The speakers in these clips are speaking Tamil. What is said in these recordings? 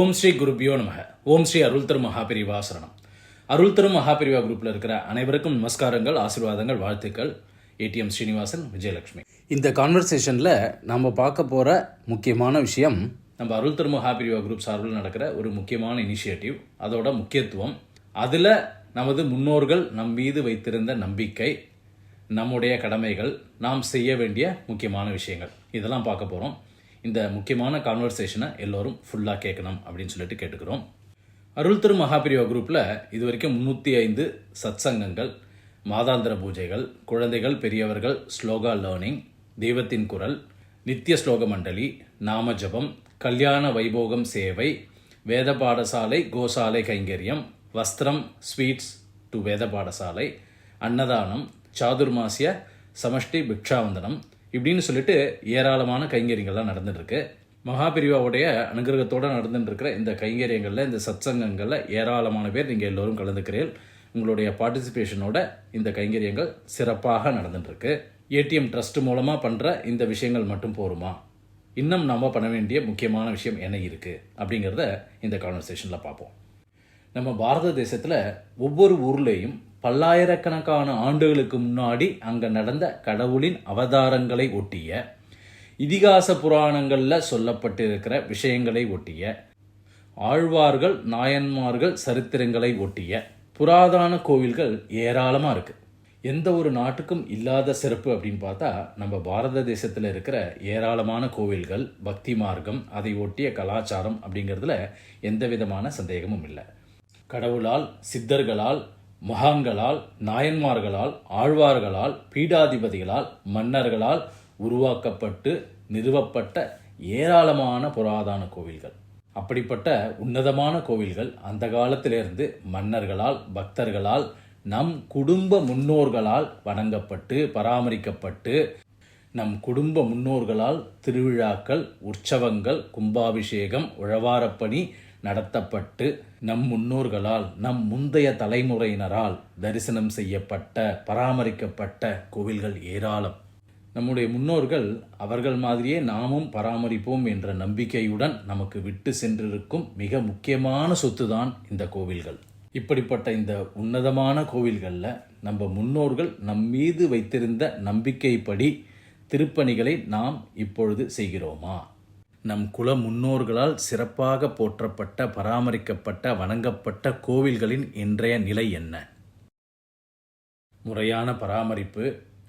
ஓம் ஸ்ரீ குருபியோ நமக. ஓம் ஸ்ரீ அருள் தரும் மகாபிரிவா சரணம். அருள் தரும் மகாபிரிவா குரூப்பில் இருக்கிற அனைவருக்கும் நமஸ்காரங்கள் ஆசீர்வாதங்கள் வாழ்த்துக்கள். ஏடிஎம் ஸ்ரீனிவாசன் விஜயலட்சுமி. இந்த கான்வர்சேஷனில் நம்ம பார்க்க போகிற முக்கியமான விஷயம் நம்ம அருள் தரும் மகாபிரிவா குரூப் சார்பில் நடக்கிற ஒரு முக்கியமான இனிஷியேட்டிவ் அதோட முக்கியத்துவம். அதில் நமது முன்னோர்கள் நம் மீது வைத்திருந்த நம்பிக்கை நம்முடைய கடமைகள் நாம் செய்ய வேண்டிய முக்கியமான விஷயங்கள். இதெல்லாம் பார்க்க போகிறோம் இந்த முக்கியமான கான்வர்சேஷனை எல்லோரும் ஃபுல்லாக கேட்கணும் அப்படின்னு சொல்லிட்டு கேட்டுக்கிறோம். அருள் திரு மகாபிரிவா குரூப்பில் இது வரைக்கும் முந்நூற்றி ஐந்து சத்சங்கங்கள் மாதாந்திர பூஜைகள் குழந்தைகள் பெரியவர்கள் ஸ்லோகா லேர்னிங் தெய்வத்தின் குரல் நித்திய ஸ்லோக மண்டலி நாம ஜபம் கல்யாண வைபோகம் சேவை வேத பாடசாலை கோசாலை கைங்கரியம் வஸ்திரம் ஸ்வீட்ஸ் டு வேத பாடசாலை அன்னதானம் சாதுர்மாசிய சமஷ்டி பிக்ஷாவந்தனம் இப்படின்னு சொல்லிட்டு ஏராளமான கைங்கரியங்கள்லாம் நடந்துட்டுருக்கு. மகாபிரிவாவுடைய அனுகிரகத்தோடு நடந்துட்டு இருக்கிற இந்த கைங்கரியங்களில் இந்த சத்சங்கங்களில் ஏராளமான பேர் நீங்கள் எல்லோரும் கலந்துக்கிறீர்கள். உங்களுடைய பார்ட்டிசிபேஷனோட இந்த கைங்கரியங்கள் சிறப்பாக நடந்துட்டுருக்கு. ஏடிஎம் ட்ரஸ்ட் மூலமாக பண்ணுற இந்த விஷயங்கள் மட்டும் போருமா? இன்னும் நம்ம பண்ண வேண்டிய முக்கியமான விஷயம் என்ன இருக்குது அப்படிங்கிறத இந்த கான்வர்சேஷனில் பார்ப்போம். நம்ம பாரத தேசத்தில் ஒவ்வொரு ஊர்லேயும் பல்லாயிரக்கணக்கான ஆண்டுகளுக்கு முன்னாடி அங்கே நடந்த கடவுளின் அவதாரங்களை ஒட்டிய இதிகாச புராணங்களில் சொல்லப்பட்டிருக்கிற விஷயங்களை ஒட்டிய ஆழ்வார்கள் நாயன்மார்கள் சரித்திரங்களை ஒட்டிய புராதான கோவில்கள் ஏராளமாக இருக்குது எந்த ஒரு நாட்டுக்கும் இல்லாத சிறப்பு அப்படின்னு பார்த்தா நம்ம பாரத தேசத்தில் இருக்கிற ஏராளமான கோவில்கள் பக்தி மார்க்கம் அதை ஒட்டிய கலாச்சாரம் அப்படிங்கிறதுல எந்த விதமான சந்தேகமும் இல்லை. கடவுளால் சித்தர்களால் மகான்களால் நாயன்மார்களால் ஆழ்வார்களால் பீடாதிபதிகளால் மன்னர்களால் உருவாக்கப்பட்டு நிறுவப்பட்ட ஏராளமான புராதன கோவில்கள். அப்படிப்பட்ட உன்னதமான கோவில்கள் அந்த காலத்திலிருந்து மன்னர்களால் பக்தர்களால் நம் குடும்ப முன்னோர்களால் வணங்கப்பட்டு பராமரிக்கப்பட்டு நம் குடும்ப முன்னோர்களால் திருவிழாக்கள் உற்சவங்கள் கும்பாபிஷேகம் உழவாரப்பணி நடத்தப்பட்டு நம் முன்னோர்களால் நம் முந்தைய தலைமுறையினரால் தரிசனம் செய்யப்பட்ட பராமரிக்கப்பட்ட கோவில்கள் ஏராளம். நம்முடைய முன்னோர்கள் அவர்கள் மாதிரியே நாமும் பராமரிப்போம் என்ற நம்பிக்கையுடன் நமக்கு விட்டு சென்றிருக்கும் மிக முக்கியமான சொத்து தான் இந்த கோவில்கள். இப்படிப்பட்ட இந்த உன்னதமான கோவில்களில் நம்ம முன்னோர்கள் நம் மீது வைத்திருந்த நம்பிக்கைப்படி திருப்பணிகளை நாம் இப்பொழுது செய்கிறோமா? நம் குல முன்னோர்களால் சிறப்பாக போற்றப்பட்ட பராமரிக்கப்பட்ட வணங்கப்பட்ட கோவில்களின் இன்றைய நிலை என்ன? முறையான பராமரிப்பு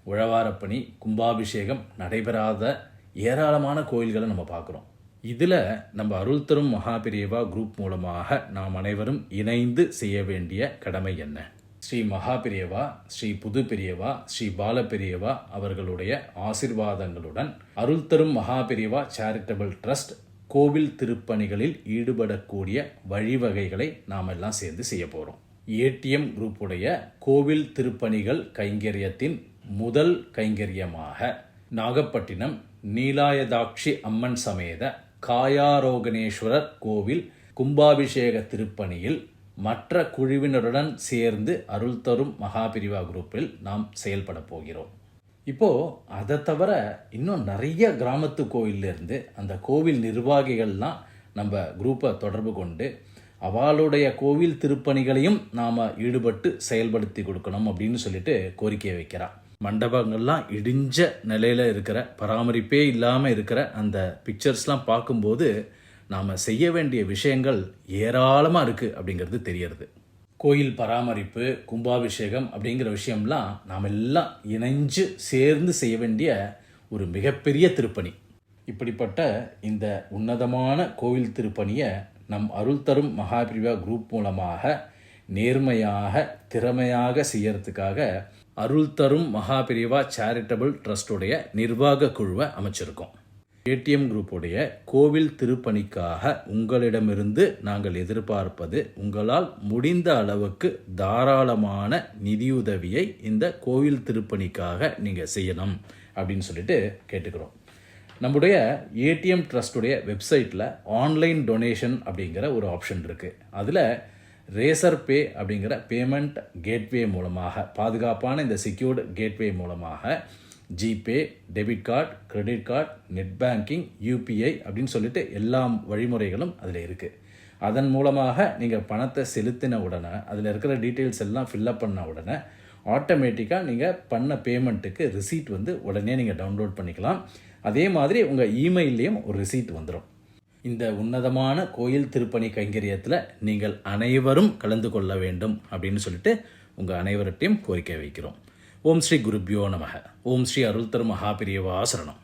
உழவாரப்பணி கும்பாபிஷேகம் நடைபெறாத ஏராளமான கோயில்களை நம்ம பார்க்குறோம். இதில் நம்ம அருள் தரும் மகாபிரியவா குரூப் மூலமாக நாம் அனைவரும் இணைந்து செய்ய வேண்டிய கடமை என்ன? ஸ்ரீ மகாபிரியவா ஸ்ரீ புது பெரியவா ஸ்ரீ பாலபெரியவா அவர்களுடைய ஆசிர்வாதங்களுடன் அருள் தரும் மகாபிரியவா சேரிட்டபிள் ட்ரஸ்ட் கோவில் திருப்பணிகளில் ஈடுபடக்கூடிய வழிவகைகளை நாம் எல்லாம் சேர்ந்து செய்ய போகிறோம் ஏடிஎம் குரூப்புடைய கோவில் திருப்பணிகள் கைங்கரியத்தின் முதல் கைங்கரியமாக நாகப்பட்டினம் நீலாயதாட்சி அம்மன் சமேத காயாரோகணேஸ்வரர் கோவில் கும்பாபிஷேக திருப்பணியில் மற்ற குழுவினருடன் சேர்ந்து அருள் தரும் மகாபிரிவா குரூப்பில் நாம் செயல்பட போகிறோம். இப்போது அதை தவிர இன்னும் நிறைய கிராமத்து கோயில்ல அந்த கோவில் நிர்வாகிகள்லாம் நம்ம குரூப்பை தொடர்பு கொண்டு அவளுடைய கோவில் திருப்பணிகளையும் நாம் ஈடுபட்டு செயல்படுத்தி கொடுக்கணும் அப்படின்னு சொல்லிட்டு கோரிக்கை வைக்கிறான். மண்டபங்கள்லாம் இடிஞ்ச நிலையில் இருக்கிற பராமரிப்பே இல்லாமல் இருக்கிற அந்த பிக்சர்ஸ்லாம் பார்க்கும்போது நாம் செய்ய வேண்டிய விஷயங்கள் ஏராளமாக இருக்குது அப்படிங்கிறது தெரியறது. கோயில் பராமரிப்பு கும்பாபிஷேகம் அப்படிங்கிற விஷயம்லாம் நாம் எல்லாம் இணைஞ்சு சேர்ந்து செய்ய வேண்டிய ஒரு மிகப்பெரிய திருப்பணி. இப்படிப்பட்ட இந்த உன்னதமான கோவில் திருப்பணியை நம் அருள் தரும் மகாபிரிவா குரூப் மூலமாக நேர்மையாக திறமையாக செய்யறதுக்காக அருள் தரும் மகாபிரிவா சேரிட்டபிள் ட்ரஸ்டுடைய நிர்வாக குழுவை அமைச்சிருக்கோம். ஏடிஎம் குரூப்புடைய கோவில் திருப்பணிக்காக உங்களிடமிருந்து நாங்கள் எதிர்பார்ப்பது உங்களால் முடிந்த அளவுக்கு தாராளமான நிதியுதவியை இந்த கோவில் திருப்பணிக்காக நீங்கள் செய்யணும் அப்படின்னு சொல்லிட்டு கேட்டுக்கிறோம். நம்முடைய ஏடிஎம் ட்ரஸ்டுடைய வெப்சைட்டில் ஆன்லைன் டொனேஷன் அப்படிங்கிற ஒரு ஆப்ஷன் இருக்குது அதில் ரேசர் பே அப்படிங்கிற பேமெண்ட் கேட்வே மூலமாக பாதுகாப்பான இந்த செக்யூர்டு கேட்வே மூலமாக GPay debit card credit card net banking UPI அப்படின்னு சொல்லிட்டு எல்லா வழிமுறைகளும் அதில் இருக்குது அதன் மூலமாக நீங்கள் பணத்தை செலுத்தின உடனே அதில் இருக்கிற டீட்டெயில்ஸ் எல்லாம் ஃபில்லப் பண்ண உடனே ஆட்டோமேட்டிக்காக நீங்கள் பண்ண பேமெண்ட்டுக்கு ரிசீட் வந்து உடனே நீங்கள் டவுன்லோட் பண்ணிக்கலாம். அதே மாதிரி உங்கள் இமெயிலையும் ஒரு ரிசீட் வந்துடும் இந்த உன்னதமான கோயில் திருப்பணி கைங்கரியத்தில் நீங்கள் அனைவரும் கலந்து கொள்ள வேண்டும் அப்படின்னு சொல்லிட்டு உங்கள் அனைவர்கிட்டையும் கோரிக்கை வைக்கிறோம். ஓம் ஸ்ரீ குருப்பியோ நமக. ஓம் ஸ்ரீ அருள் தரும் மகாபிரியவாசரணம்